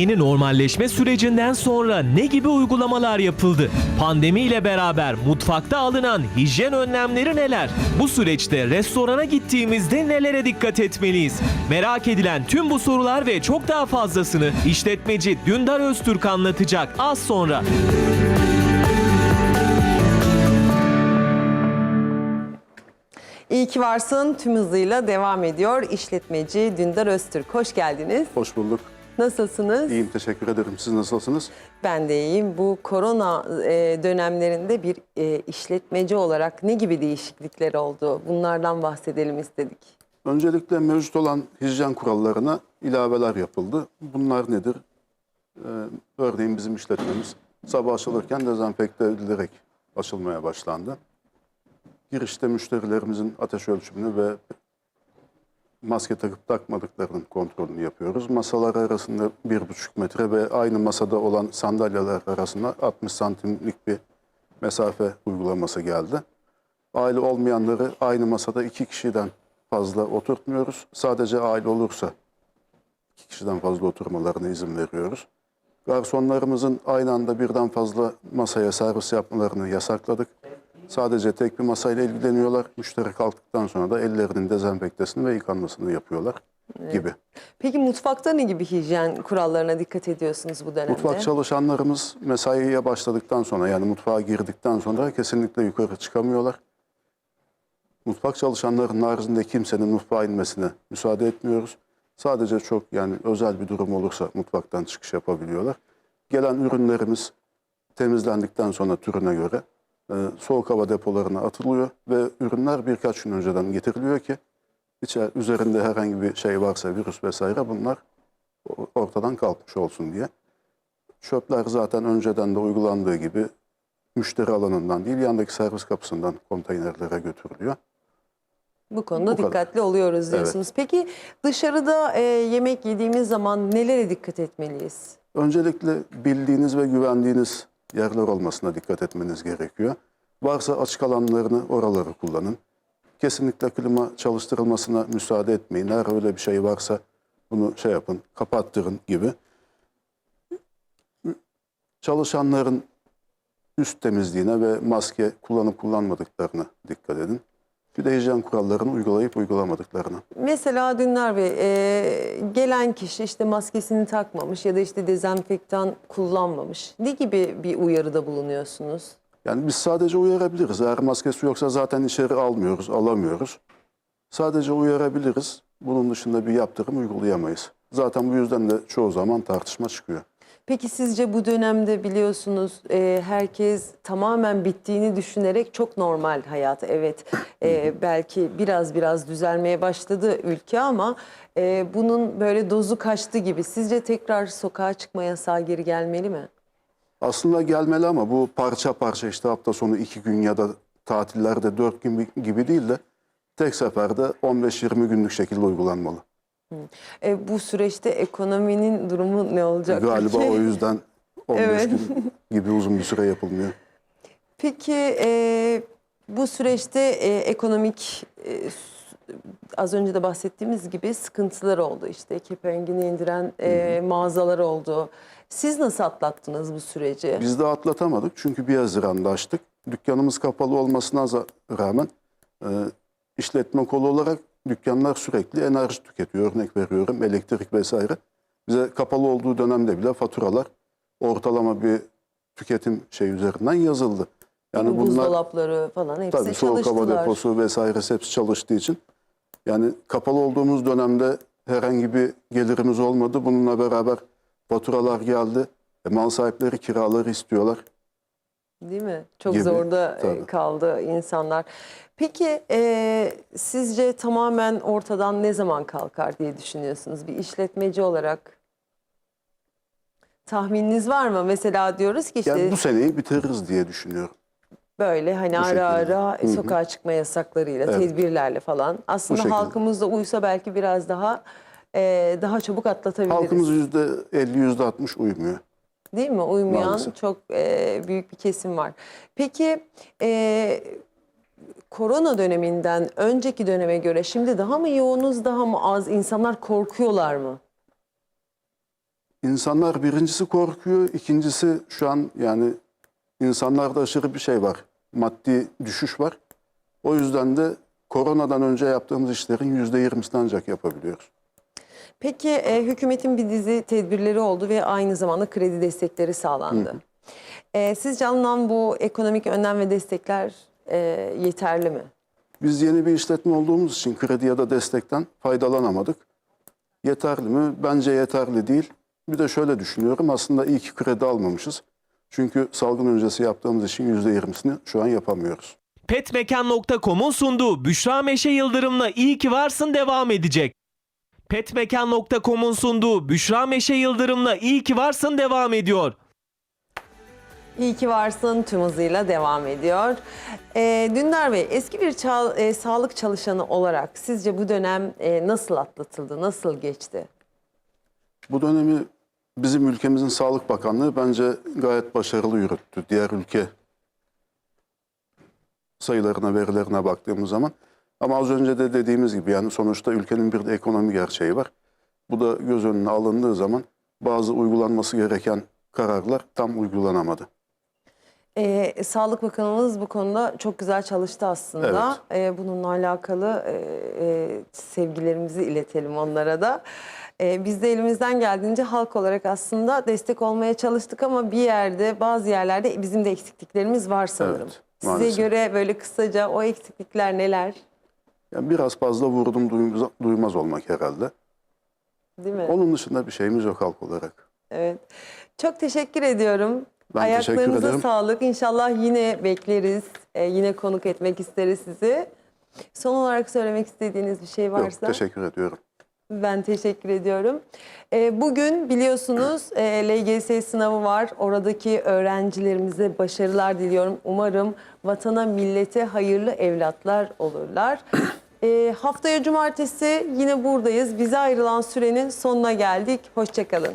Yeni normalleşme sürecinden sonra ne gibi uygulamalar yapıldı? Pandemi ile beraber mutfakta alınan hijyen önlemleri neler? Bu süreçte restorana gittiğimizde nelere dikkat etmeliyiz? Merak edilen tüm bu sorular ve çok daha fazlasını işletmeci Dündar Öztürk anlatacak az sonra. İyi ki varsın tüm hızıyla devam ediyor. İşletmeci Dündar Öztürk. Hoş geldiniz. Hoş bulduk. Nasılsınız? İyiyim, teşekkür ederim. Siz nasılsınız? Ben de iyiyim. Bu korona e, dönemlerinde bir e, işletmeci olarak ne gibi değişiklikler oldu? Bunlardan bahsedelim istedik. Öncelikle mevcut olan hijyen kurallarına ilaveler yapıldı. Bunlar nedir? Ee, örneğin bizim işletmemiz sabah açılırken dezenfekte edilerek açılmaya başlandı. Girişte müşterilerimizin ateş ölçümünü ve maske takıp takmadıklarının kontrolünü yapıyoruz. Masalar arasında bir buçuk metre ve aynı masada olan sandalyeler arasında 60 santimlik bir mesafe uygulaması geldi. Aile olmayanları aynı masada iki kişiden fazla oturtmuyoruz. Sadece aile olursa iki kişiden fazla oturmalarına izin veriyoruz. Garsonlarımızın aynı anda birden fazla masaya servis yapmalarını yasakladık. Sadece tek bir masayla ilgileniyorlar. Müşteri kalktıktan sonra da ellerinin dezenfektesini ve yıkanmasını yapıyorlar gibi. Peki mutfakta ne gibi hijyen kurallarına dikkat ediyorsunuz bu dönemde? Mutfak çalışanlarımız mesaiye başladıktan sonra yani mutfağa girdikten sonra kesinlikle yukarı çıkamıyorlar. Mutfak çalışanlarının haricinde kimsenin mutfağa inmesine müsaade etmiyoruz. Sadece çok yani özel bir durum olursa mutfaktan çıkış yapabiliyorlar. Gelen ürünlerimiz temizlendikten sonra türüne göre soğuk hava depolarına atılıyor ve ürünler birkaç gün önceden getiriliyor ki içer, üzerinde herhangi bir şey varsa virüs vesaire bunlar ortadan kalkmış olsun diye. Çöpler zaten önceden de uygulandığı gibi müşteri alanından değil yandaki servis kapısından konteynerlere götürülüyor. Bu konuda Bu kadar. dikkatli oluyoruz diyorsunuz. Peki dışarıda e, yemek yediğimiz zaman nelere dikkat etmeliyiz? Öncelikle bildiğiniz ve güvendiğiniz yerler olmasına dikkat etmeniz gerekiyor. Varsa açık alanlarını oraları kullanın. Kesinlikle klima çalıştırılmasına müsaade etmeyin. Eğer öyle bir şey varsa bunu şey yapın, kapattırın gibi. Çalışanların üst temizliğine ve maske kullanıp kullanmadıklarına dikkat edin. Bir de hijyen kurallarını uygulayıp uygulamadıklarına. Mesela Dündar Bey, e, gelen kişi işte maskesini takmamış ya da işte dezenfektan kullanmamış. Ne gibi bir uyarıda bulunuyorsunuz? Yani biz sadece uyarabiliriz. Eğer maskesi yoksa zaten içeri almıyoruz, alamıyoruz. Sadece uyarabiliriz. Bunun dışında bir yaptırım uygulayamayız. Zaten bu yüzden de çoğu zaman tartışma çıkıyor. Peki sizce bu dönemde biliyorsunuz e, herkes tamamen bittiğini düşünerek çok normal hayatı evet e, belki biraz biraz düzelmeye başladı ülke ama e, bunun böyle dozu kaçtı gibi. Sizce tekrar sokağa çıkma yasağı geri gelmeli mi? Aslında gelmeli ama bu parça parça işte hafta sonu iki gün ya da tatillerde dört gün gibi değil de tek seferde 15-20 günlük şekilde uygulanmalı. E, bu süreçte ekonominin durumu ne olacak? Galiba peki? o yüzden 15 Evet. gün gibi uzun bir süre yapılmıyor. Peki e, bu süreçte e, ekonomik e, az önce de bahsettiğimiz gibi sıkıntılar oldu. İşte kepengini indiren e, mağazalar oldu. Siz nasıl atlattınız bu süreci? Biz de atlatamadık çünkü 1 Haziran'da açtık. Dükkanımız kapalı olmasına rağmen e, işletme kolu olarak dükkanlar sürekli enerji tüketiyor. Örnek veriyorum elektrik vesaire. Bize kapalı olduğu dönemde bile faturalar ortalama bir tüketim şey üzerinden yazıldı. Yani bunlar Buzdolapları falan hepsi tabii soğuk hava deposu vesaire hepsi çalıştığı için yani kapalı olduğumuz dönemde herhangi bir gelirimiz olmadı. Bununla beraber faturalar geldi. E, mal sahipleri kiraları istiyorlar. Değil mi? Çok Gibi, zorda e, tabii. kaldı insanlar. Peki e, sizce tamamen ortadan ne zaman kalkar diye düşünüyorsunuz bir işletmeci olarak? Tahmininiz var mı? Mesela diyoruz ki işte Yani bu seneyi bitiririz diye düşünüyorum. böyle hani ara şekilde. ara Hı hı. sokağa çıkma yasaklarıyla, Evet. tedbirlerle falan. Aslında halkımız da uysa belki biraz daha e, daha çabuk atlatabiliriz. Halkımız yüzde 50, yüzde 60 uymuyor. Değil mi? Uymayan Maalesef. çok e, büyük bir kesim var. Peki e, korona döneminden önceki döneme göre şimdi daha mı yoğunuz, daha mı az? İnsanlar korkuyorlar mı? İnsanlar birincisi korkuyor, ikincisi şu an yani insanlarda aşırı bir şey var. Maddi düşüş var. O yüzden de koronadan önce yaptığımız işlerin yüzde yirmisini ancak yapabiliyoruz. Peki e, hükümetin bir dizi tedbirleri oldu ve aynı zamanda kredi destekleri sağlandı. E, sizce alınan bu ekonomik önlem ve destekler e, yeterli mi? Biz yeni bir işletme olduğumuz için kredi ya da destekten faydalanamadık. Yeterli mi? Bence yeterli değil. Bir de şöyle düşünüyorum. Aslında iyi ki kredi almamışız. Çünkü salgın öncesi yaptığımız işin yüzde yirmisini şu an yapamıyoruz. Petmekan.com'un sunduğu Büşra Meşe Yıldırım'la iyi ki varsın devam edecek. Petmekan.com'un sunduğu Büşra Meşe Yıldırım'la iyi ki varsın devam ediyor. İyi ki varsın tüm hızıyla devam ediyor. E, Dündar Bey eski bir çal- e, sağlık çalışanı olarak sizce bu dönem e, nasıl atlatıldı, nasıl geçti? Bu dönemi bizim ülkemizin Sağlık Bakanlığı bence gayet başarılı yürüttü. Diğer ülke sayılarına, verilerine baktığımız zaman. Ama az önce de dediğimiz gibi yani sonuçta ülkenin bir de ekonomi gerçeği var. Bu da göz önüne alındığı zaman bazı uygulanması gereken kararlar tam uygulanamadı. Ee, Sağlık Bakanımız bu konuda çok güzel çalıştı aslında. Ee, bununla alakalı e, e, sevgilerimizi iletelim onlara da. Ee, biz de elimizden geldiğince halk olarak aslında destek olmaya çalıştık ama bir yerde bazı yerlerde bizim de eksikliklerimiz var sanırım. Evet, Size göre böyle kısaca o eksiklikler neler? Yani biraz fazla vurdum duymaz, duymaz olmak herhalde. Değil mi? Onun dışında bir şeyimiz yok halk olarak. Evet. Çok teşekkür ediyorum. Ben teşekkür Ayaklarınıza ederim. sağlık. İnşallah yine bekleriz. Ee, yine konuk etmek isteriz sizi. Son olarak söylemek istediğiniz bir şey varsa. Yok, teşekkür ediyorum. Ben teşekkür ediyorum. Ee, bugün biliyorsunuz e, LGS sınavı var. Oradaki öğrencilerimize başarılar diliyorum. Umarım vatana, millete hayırlı evlatlar olurlar. Ee, haftaya cumartesi yine buradayız. Bize ayrılan sürenin sonuna geldik. Hoşçakalın.